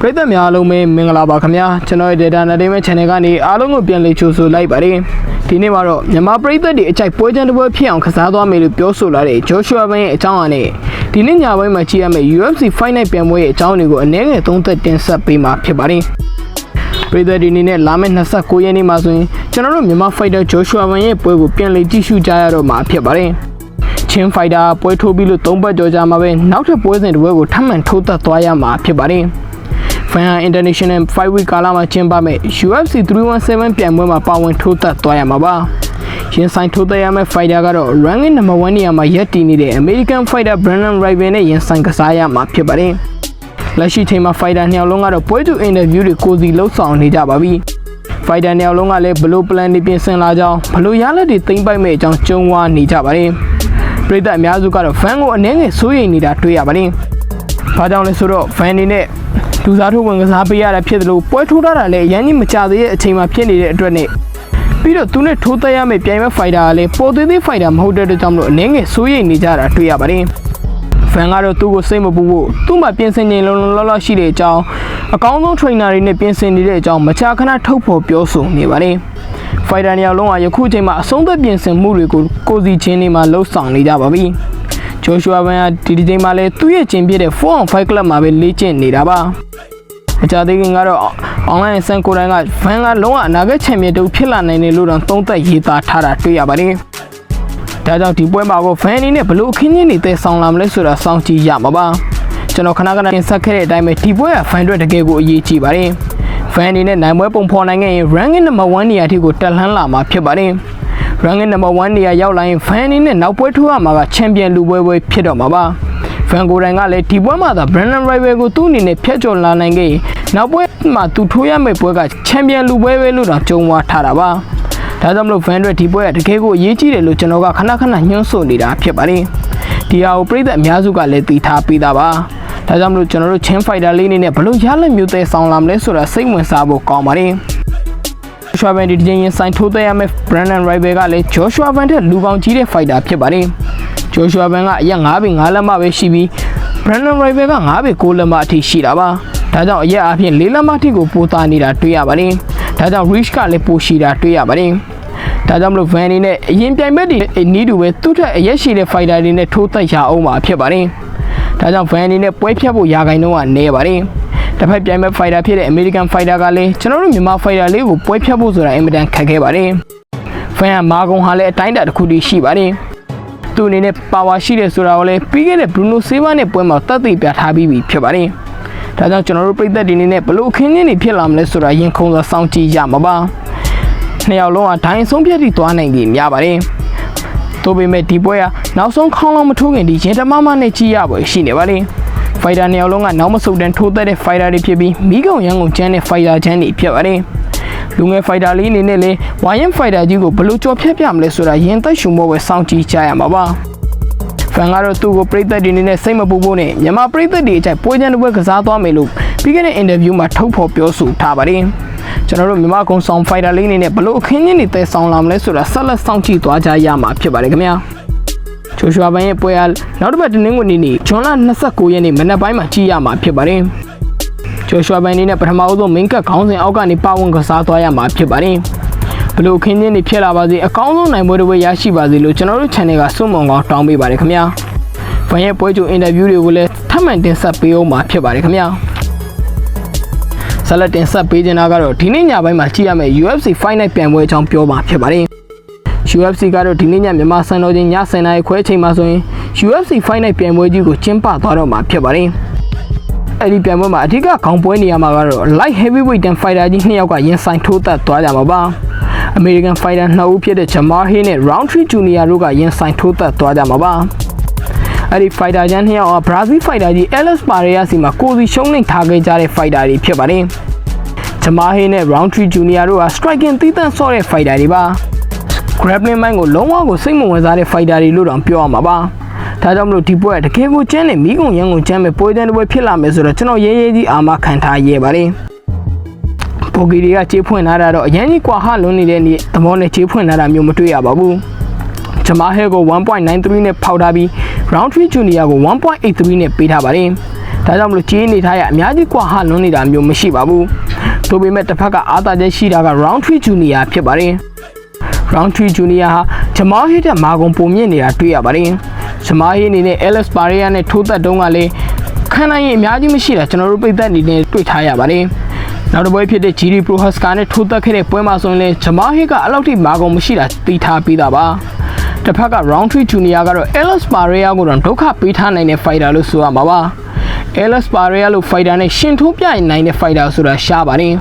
ပရိသတ်များအားလုံးပဲမင်္ဂလာပါခင်ဗျာကျွန်တော်ရဲ့ Data Entertainment Channel ကနေအားလုံးကိုပြန်လည်ကြိုဆိုလိုက်ပါတယ်ဒီနေ့မှာတော့မြန်မာပရိသတ်တွေအကြိုက်ပွဲချမ်းတစ်ပွဲဖြစ်အောင်ကစားသွားမယ်လို့ပြောဆိုလာတဲ့ Joshua ဘန်းရဲ့အကြောင်းအရာနဲ့ဒီနေ့ညပိုင်းမှာကြည့်ရမယ့် UFC Fight Night ပြန်ပွဲရဲ့အကြောင်းတွေကိုအနည်းငယ်သုံးသပ်တင်ဆက်ပေးမှာဖြစ်ပါတယ်ပရိသတ်ဒီနေ့နဲ့လာမယ့်29ရက်နေ့မှာဆိုရင်ကျွန်တော်တို့မြန်မာ Fighter Joshua ဘန်းရဲ့ပွဲကိုပြန်လည်ကြည့်ရှုကြရတော့မှာဖြစ်ပါတယ်ချင်းဖိုက်တာပွဲထိုးပြီးလို့၃ပတ်ကျော်ကြာမှာပဲနောက်ထပ်ပွဲစဉ်တစ်ပွဲကိုထပ်မံထိုးသက်သွားရမှာဖြစ်ပါတယ်။ Fan International 5 week ကာလမှာကျင်းပမဲ့ UFC 317ပြိုင်ပွဲမှာပါဝင်ထိုးသက်သွားရမှာပါ။ရင်ဆိုင်ထိုးသက်ရမယ့် fighter ကတော့ ranking number 1နေရာမှာရပ်တည်နေတဲ့ American fighter Brandon Rival နဲ့ရင်ဆိုင်ကစားရမှာဖြစ်ပါတယ်။လက်ရှိချိန်မှာ fighter နှစ်ယောက်လုံးကတော့ပွဲတူ interview တွေကိုစီလှုပ်ဆောင်နေကြပါပြီ။ fighter နှစ်ယောက်လုံးကလည်းဘလို့ plan တွေပြင်ဆင်လာကြောင်းဘလို့ရလက်တွေသိမ့်ပိုက်မဲ့အကြောင်းကြုံဝါနေကြပါတယ်။ပရိသတ်အများစုကတော့ fan ကိုအနည်းငယ်စိုးရိမ်နေတာတွေ့ရပါတယ်။ဘာကြောင့်လဲဆိုတော့ fan တွေနဲ့ လူစားထိုးဝင်ကစားပေးရတာဖြစ်တယ်လို့ပွဲထိုးထားတာလည်းအရင်ကြီးမကြသေးတဲ့အချိန်မှာဖြစ်နေတဲ့အတွက်နဲ့ပြီးတော့သူနဲ့ထိုးသက်ရမယ့်ပြိုင်မဲ့ fighter ကလည်းပေါ်သေးသေး fighter မဟုတ်တဲ့အတွက်ကြောင့်မလို့အနည်းငယ်စိုးရိမ်နေကြတာတွေ့ရပါတယ်။ fan ကတော့သူ့ကိုစိတ်မပူဖို့သူ့မှာပြင်ဆင်ခြင်းလုံးလုံးလောလောရှိတဲ့အကြောင်းအကောင်းဆုံး trainer တွေနဲ့ပြင်ဆင်နေတဲ့အကြောင်းမကြာခဏထုတ်ဖော်ပြောဆိုနေပါတယ်။ fighter နေရာလုံးကယခုချိန်မှာအဆုံးသက်ပြင်ဆင်မှုတွေကိုကိုစီချင်းတွေမှာလှုပ်ဆောင်နေကြပါပြီ။ Joshua ဘန်ကဒီဒီချိန်မှာလည်းသူ့ရဲ့ကျင်ပြတဲ့4 on 5 club မှာပဲလေ့ကျင့်နေတာပါ။ အကြသေးခင်ကတော့ online ဆန်ကိုတိုင်းက fan ကလုံးဝအနာဂတ်ချန်ပီယံတူဖြစ်လာနိုင်တယ်လို့တော့သုံးသပ်ရေးသားထားတာတွေ့ရပါတယ်။ဒါကြောင့်ဒီပွဲမှာကို fan အနေနဲ့ဘလို့အခင်းချင်းတွေတဲဆောင်လာမလဲဆိုတာစောင့်ကြည့်ရမှာပါ။ကျွန်တော်ခဏခဏတင်ဆက်ခဲ့တဲ့အတိုင်းပဲဒီပွဲက fan တွေတကယ်ကိုအရေးကြီးပါတယ်။ fan အနေနဲ့နိုင်ပွဲပုံဖော်နိုင်ခဲ့ရင် ranking number 1နေရာထိကိုတက်လှမ်းလာမှာဖြစ်ပါတယ်။ ranking number 1နေရာရောက်လာရင် fan အနေနဲ့နောက်ပွဲထိုးရမှာကချန်ပီယံလူပွဲပွဲဖြစ်တော့မှာပါ။ fan ကိုယ်တိုင်ကလည်းဒီပွဲမှာသာ Brandon Rival ကိုသူ့အနေနဲ့ဖျက်ချော်လာနိုင်ခဲ့ရင်နောက်ပွဲမှာသူထိုးရမယ့်ပွဲကချန်ပီယံလူပွဲပဲလို့တော့ကြုံဝါထားတာပါ။ဒါကြောင့်မလို့ fan တွေဒီပွဲကတကယ်ကိုအရေးကြီးတယ်လို့ကျွန်တော်ကခဏခဏညွှန်းဆိုနေတာဖြစ်ပါတယ်။ဒီဟာကိုပြည်သက်အများစုကလည်းသိထားပြီးသားပါ။ဒါကြောင့်မလို့ကျွန်တော်တို့ချင်းဖိုက်တာလေးအနေနဲ့ဘလို့ရလက်မျိုးသေးဆောင်လာမလဲဆိုတာစိတ်ဝင်စားဖို့ကောင်းပါတယ်။ Joshua Van ဒီတင်ရင်ဆိုင်ထိုးသက်ရမယ့် Brandon Rival ကလည်း Joshua Van တဲ့လူပေါင်းကြီးတဲ့ fighter ဖြစ်ပါတယ်။ Joshua Van ကအရက်9ပေ9လက်မပဲရှိပြီး Brandon Rival က9ပေ9လက်မအထိရှိတာပါ။ဒါကြောင့်အရက်အပြင်4လက်မအထိကိုပိုသားနေတာတွေ့ရပါတယ်။ဒါကြောင့် reach ကလည်းပိုရှိတာတွေ့ရပါတယ်။ဒါကြောင့်မလို့ Van အနေနဲ့အရင်ပြိုင်ဘက်တွေနီးတူပဲသူ့ထက်အရက်ရှိတဲ့ fighter တွေနဲ့ထိုးသက်ရအောင်မှာဖြစ်ပါတယ်။ဒါကြောင့် Van အနေနဲ့ပွဲဖြတ်ဖို့ရာဂိုင်းတော့ကနေပါတယ်။တစ်ဖက်ပြိုင်မဲ့ fighter ဖြစ်တဲ့ American fighter ကလည်းကျွန်တော်တို့မြန်မာ fighter လေးကိုပွဲဖြတ်ဖို့ဆိုတာအင်မတန်ခက်ခဲပါတယ်။ fan ကမာကုံဟာလည်းအတိုင်းအတာတစ်ခုတည်းရှိပါတယ်။ သူ့အနေနဲ့ပါဝါရှိတယ်ဆိုတာကိုလည်းပြီးခဲ့တဲ့ Bruno Silva နဲ့ပွဲမှာသတ်သိပြထားပြီးပြီဖြစ်ပါတယ်။ဒါကြောင့်ကျွန်တော်တို့ပြည်သက်တွေအနေနဲ့ဘလို့အခင်းချင်းတွေဖြစ်လာမလဲဆိုတာရင်ခုန်စွာစောင့်ကြည့်ရမှာပါ။နှစ်ယောက်လုံးကဒိုင်းဆုံးဖြတ်ပြီးသွားနိုင်ပြီးများပါတယ်။သို့ပေမဲ့ဒီပွဲကနောက်ဆုံးခေါင်းလောင်းမထိုးခင်ဒီရင်တမမနဲ့ကြည့်ရပွဲရှိနေပါလေ။ fighter နှစ်ယောက်လုံးကနောက်မဆုတ်တန်းထိုးသက်တဲ့ fighter တွေဖြစ်ပြီးမိကုံရန်ကုန်ကျန်းတဲ့ fighter ချမ်းတွေဖြစ်ပါတယ်။ လူငယ် fighter လေးအနေနဲ့လည်းဝိုင်းရင် fighter ကြီးကိုဘလို့ကြော်ဖြတ်ပြမလဲဆိုတာရင်သက်ရှုံမောပဲစောင့်ကြည့်ကြရမှာပါ။ဖန်ကတော့သူ့ကိုပြည်သက်တွေအနေနဲ့စိတ်မပူဖို့နဲ့မြန်မာပြည်သက်တွေအကြိုက်ပွဲချမ်းတစ်ပွဲကစားသွားမယ်လို့ပြီးခဲ့တဲ့ interview မှာထုတ်ဖော်ပြောဆိုထားပါတယ်။ကျွန်တော်တို့မြန်မာကုံဆောင် fighter လေးအနေနဲ့ဘလို့အခင်းချင်းတွေတဲဆောင်လာမလဲဆိုတာဆက်လက်စောင့်ကြည့်သွားကြရမှာဖြစ်ပါတယ်ခင်ဗျာ။ချိုရှွာဘန်ရဲ့ပွဲအားနောက်တစ်ပတ်တင်းငွေနေ့နေ့ဂျွန်လ29ရက်နေ့မနက်ပိုင်းမှာကြည့်ရမှာဖြစ်ပါတယ်။ ချိုရှွာဘန်အနေနဲ့ပထမဦးဆုံး main cut ခေါင်းစဉ်အောက်ကနေပါဝင်ကစားသွားရမှာဖြစ်ပါတယ်။ဘလို့ခင်းချင်းတွေဖြစ်လာပါစေအကောင်းဆုံးနိုင်ပွဲတွေရရှိပါစေလို့ကျွန်တော်တို့ channel ကစွန့်မွန်ကောင်းတောင်းပေးပါတယ်ခင်ဗျာ။ဘန်ရဲ့ပွဲကြိုအင်တာဗျူးတွေကိုလည်းထပ်မံတင်ဆက်ပေးအောင်မှာဖြစ်ပါတယ်ခင်ဗျာ။ဆက်လက်တင်ဆက်ပေးခြင်းကတော့ဒီနေ့ညပိုင်းမှာကြည့်ရမယ့် UFC Fight Night ပြိုင်ပွဲအကြောင်းပြောမှာဖြစ်ပါတယ်။ UFC ကတော့ဒီနေ့ညမြန်မာစံတော်ချိန်ည7:00နာရီခွဲချိန်မှာဆိုရင် UFC Fight Night ပြိုင်ပွဲကြီးကိုကျင်းပသွားတော့မှာဖြစ်ပါတယ်။ အဲ့ဒီပြိုင်ပွဲမှာအဓိကခေါင်းပွဲနေရာမှာကတော့ light heavyweight တန် fighter ကြီးနှစ်ယောက်ကရင်ဆိုင်ထိုးသက်သွားကြမှာပါ။ American fighter နှစ်ဦးဖြစ်တဲ့ Jamal Hill နဲ့ Roundtree Jr. တို့ကရင်ဆိုင်ထိုးသက်သွားကြမှာပါ။အဲ့ဒီ fighter ချမ်းနှစ်ယောက်က Brazil fighter ကြီး Alex Pereira စီမှာကိုယ်စီရှုံးနေထားခဲ့ကြတဲ့ fighter တွေဖြစ်ပါတယ်။ Jamal Hill နဲ့ Roundtree Jr. တို့က striking သီးသန့်ဆော့တဲ့ fighter တွေပါ။ grappling မိုင်းကိုလုံးဝကိုစိတ်မဝင်စားတဲ့ fighter တွေလို့တောင်ပြောရမှာပါ။ ဒါကြောင့်မလို့ဒီပွဲကတကယ်ကိုကျန်းနေမိကုံရန်ကုန်ကျန်းမဲ့ပွဲတန်းတစ်ပွဲဖြစ်လာမယ်ဆိုတော့ကျွန်တော်ရေးရေးကြီးအာမခံထားရဲပါတယ်။ပိုဂီတွေကကြေးဖွင့်လာတာတော့အရင်ကြီးကွာဟလွန်နေတဲ့နေ့သဘောနဲ့ကြေးဖွင့်လာတာမျိုးမတွေ့ရပါဘူး။ဂျမာဟဲကို1.93နဲ့ဖောက်ထားပြီး round 3 junior ကို1.83နဲ့ပေးထားပါတယ်။ဒါကြောင့်မလို့ကြီးနေထားရအများကြီးကွာဟလွန်းနေတာမျိုးမရှိပါဘူး။ဒါပေမဲ့တစ်ဖက်ကအာသာချက်ရှိတာက Round 3 Junior ဖြစ်ပါတယ်။ Round 3 Junior ဟာဂျမားဟစ်တဲ့မာကုန်ပုံမြင့်နေတာတွေ့ရပါတယ်။ ဂျမားဟစ်အနေနဲ့ Alex Pereira နဲ့ထိုးသက်တုံးကလည်းခံနိုင်ရင်အများကြီးမရှိတာကျွန်တော်တို့ပိတ်သက်အနေနဲ့တွေ့ထားရပါတယ်။နောက်တစ်ပွဲဖြစ်တဲ့ GD Pro Husker နဲ့ထိုးသက်ခဲ့တဲ့ပွဲမှာဆိုရင်လည်းဂျမားဟစ်ကအလောက်ထိမာကုန်မရှိတာသိထားပြီးသားပါ။တစ်ဖက်က Round 3 Junior ကတော့ Alex Pereira ကိုတော့ဒုက္ခပေးထားနိုင်တဲ့ fighter လို့ဆိုရမှာပါ။ Alex Pereira လို့ fighter နဲ့ရှင်ထိုးပြနိုင်တဲ့ fighter ဆိုတာရှားပါတယ်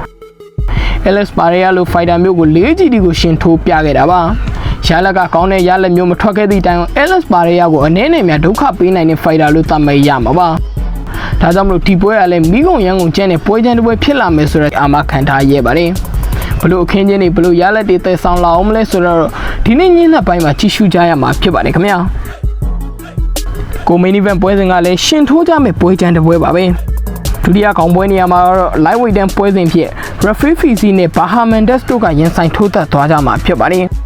။ Alex Pereira လို့ fighter မျိုးကို 4GD ကိုရှင်ထိုးပြခဲ့တာပါ။ ရလကကောင်းတဲ့ရလက်မျိုးမထွက်ခဲ့သည့်တိုင် Alex Pereira ကိုအနေနဲ့များဒုက္ခပေးနိုင်တဲ့ fighter လို့သတ်မှတ်ရမှာပါ။ဒါကြောင့်မလို့ဒီပွဲကလည်းမိကုံရန်ကုန်ကျန်းတဲ့ပွဲချမ်းတစ်ပွဲဖြစ်လာမယ်ဆိုတော့အာမခံထားရဲပါတယ်။ဘလို့အခင်းချင်းတွေဘလို့ရလက်တွေတည်ဆောင်လာအောင်မလဲဆိုတော့ဒီနေ့ညနေပိုင်းမှာကြည့်ရှုကြရမှာဖြစ်ပါတယ်ခင်ဗျာ။ကိုမင်းနီဗန်ပွဲစဉ်ကလည်းရှင်ထိုးကြမယ်ပွဲချမ်းတစ်ပွဲပါပဲ။ဒုတိယကောင်ပွဲနေရာမှာတော့ lightweight တန်းပွဲစဉ်ဖြစ် referee Fizi နဲ့ Bahamandes တို့ကရင်ဆိုင်ထိုးသက်သွားကြမှာဖြစ်ပါတယ်။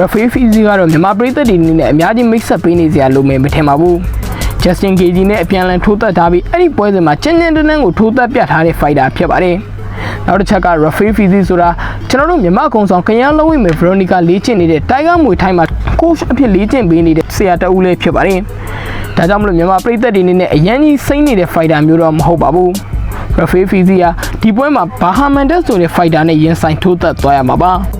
referee Fizi ကတော့မြန်မာပြည်သက်တွေအနေနဲ့အများကြီးမိတ်ဆက်ပေးနေစရာလိုမယ်မထင်ပါဘူး။ Justin Gage နဲ့အပြန်အလှန်ထိုးသက်ထားပြီးအဲ့ဒီပွဲစဉ်မှာချင်းချင်းတန်းတန်းကိုထိုးသက်ပြထားတဲ့ fighter ဖြစ်ပါတယ်။နောက်တစ်ချက်က referee Fizi ဆိုတာကျွန်တော်တို့မြန်မာကုံဆောင်ခရမ်းလုံးဝိမယ် Veronica လေးကျင့်နေတဲ့ Tiger Muay Thai မှာ coach အဖြစ်လေးကျင့်ပေးနေတဲ့ဆရာတဦးလေးဖြစ်ပါတယ်။ဒါကြောင့်မလို့မြန်မာပြည်သက်တွေအနေနဲ့အရန်ကြီးစိမ့်နေတဲ့ fighter မျိုးတော့မဟုတ်ပါဘူး။ referee Fizi ဟာဒီပွဲမှာ Bahamandes ဆိုတဲ့ fighter နဲ့ရင်ဆိုင်ထိုးသက်သွားရမှာပါ။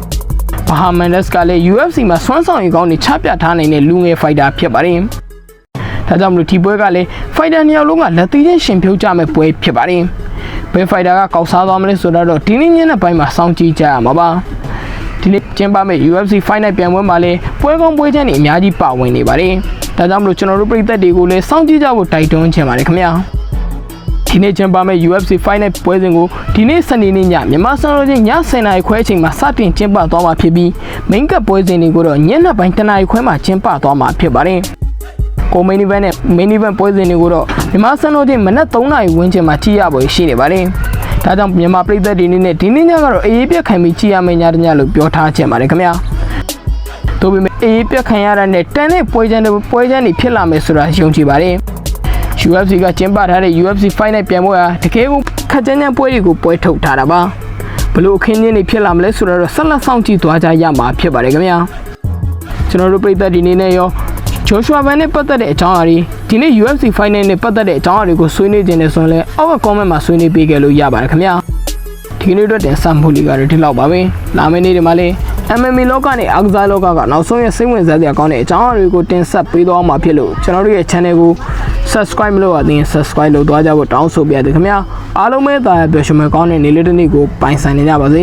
Bahamandes ကလည်း UFC မှာစွမ်းဆောင်ရည်ကောင်းတွေချပြထားနိုင်တဲ့လူငယ် fighter ဖြစ်ပါတယ်။ဒါကြောင့်မလို့ဒီပွဲကလည်း fighter နှစ်ယောက်လုံးကလက်သီးချင်းရှင်ဖြုတ်ကြမဲ့ပွဲဖြစ်ပါတယ်။ဘယ် fighter ကကောက်စားသွားမလဲဆိုတော့ဒီနေ့ညနေပိုင်းမှာစောင့်ကြည့်ကြရမှာပါ။ဒီနေ့ကျင်းပမယ့် UFC Fight Night ပြန်ပွဲမှာလည်းပွဲကောင်းပွဲချမ်းတွေအများကြီးပါဝင်နေပါတယ်။ဒါကြောင့်မလို့ကျွန်တော်တို့ပြည်သက်တွေကိုလည်းစောင့်ကြည့်ကြဖို့တိုက်တွန်းချင်ပါတယ်ခင်ဗျာ။ ဒီနေ့ကျင်းပမယ့် UFC Fight Night ပွဲစဉ်ကိုဒီနေ့စနေနေ့ညမြန်မာစံတော်ချိန်ည10:00နာရီခွဲအချိန်မှာစတင်ကျင်းပသွားမှာဖြစ်ပြီး main cup ပွဲစဉ်တွေကိုတော့ညနေပိုင်း10:00နာရီခွဲမှာကျင်းပသွားမှာဖြစ်ပါတယ်။ကိုမင်းနီဗန်နဲ့မင်းနီဗန်ပွဲစဉ်တွေကိုတော့မြန်မာစံတော်ချိန်မနက်3နာရီဝန်းကျင်မှာကြည့်ရဖို့ရှိနေပါတယ်။ဒါကြောင့်မြန်မာပြည်သက်တွေအနေနဲ့ဒီနေ့ညကတော့အေးအေးပြက်ခံပြီးကြည့်ရမယ့်ညတညလို့ပြောထားချင်ပါတယ်ခင်ဗျာ။တို့ပေမဲ့အေးအေးပြက်ခံရတာနဲ့တန်တဲ့ပွဲချမ်းတွေပွဲချမ်းတွေဖြစ်လာမယ်ဆိုတာယုံကြည်ပါတယ်။ UFC ကကျင်းပထားတဲ့ UFC Fight Night ပြန်ပွဲဟာတကယ်ကိုခက်ကြမ်းကြမ်းပွဲတွေကိုပွဲထုတ်ထားတာပါ။ဘလို့အခင်းချင်းတွေဖြစ်လာမလဲဆိုတော့ဆက်လက်ဆောင်ကြည့်သွားကြရမှာဖြစ်ပါတယ်ခင်ဗျာ။ကျွန်တော်တို့ပြည်သက်ဒီနေ့နဲ့ရောဂျိုရှွာဘန်နဲ့ပတ်သက်တဲ့အကြောင်းအရာတွေဒီနေ့ UFC Final နဲ့ပတ်သက်တဲ့အကြောင်းအရာတွေကိုဆွေးနွေးခြင်းနဲ့ဆိုရင်လည်းအောက်က comment မှာဆွေးနွေးပေးခဲ့လို့ရပါတယ်ခင်ဗျာဒီနေ့အတွက်တင်ဆက်မှုလေးကတော့ဒီလောက်ပါပဲလာမယ့်နေ့တွေမှာလည်း MMA လောကနဲ့အားကစားလောကကနောက်ဆုံးရစိတ်ဝင်စားစရာကောင်းတဲ့အကြောင်းအရာတွေကိုတင်ဆက်ပေးသွားမှာဖြစ်လို့ကျွန်တော်တို့ရဲ့ channel ကို subscribe မလုပ်ရသေးရင် subscribe လုပ်သွားကြဖို့တောင်းဆိုပြရသေးခင်ဗျာအားလုံးပဲသာပျော်ရွှင်မဲ့ကောင်းတဲ့နေ့လေးတစ်နေ့ကိုပိုင်ဆိုင်နေကြပါစေ